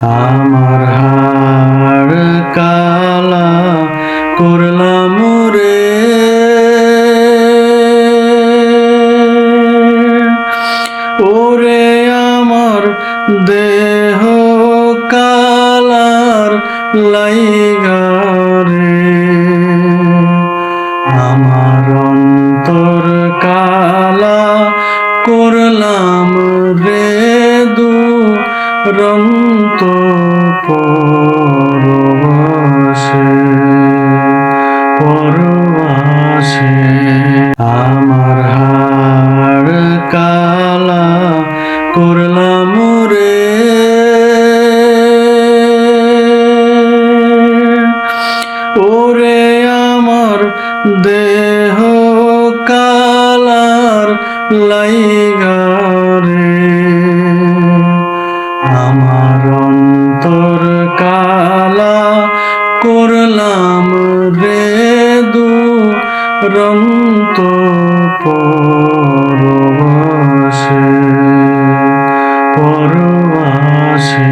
আমার হাড় কালা করলাম রে। ওরে আমার দেহ কালার লাইগারে আমার অন্তর কালা করলাম রে। রন্ত পরবাসে পরবাসে আমার হাড় কালা করলাম রে। ওরে আমার দেহ কালার লাইগারে আমার অন্তর কালা করলাম রে দু রন্ত পরবাসে পরবাসে।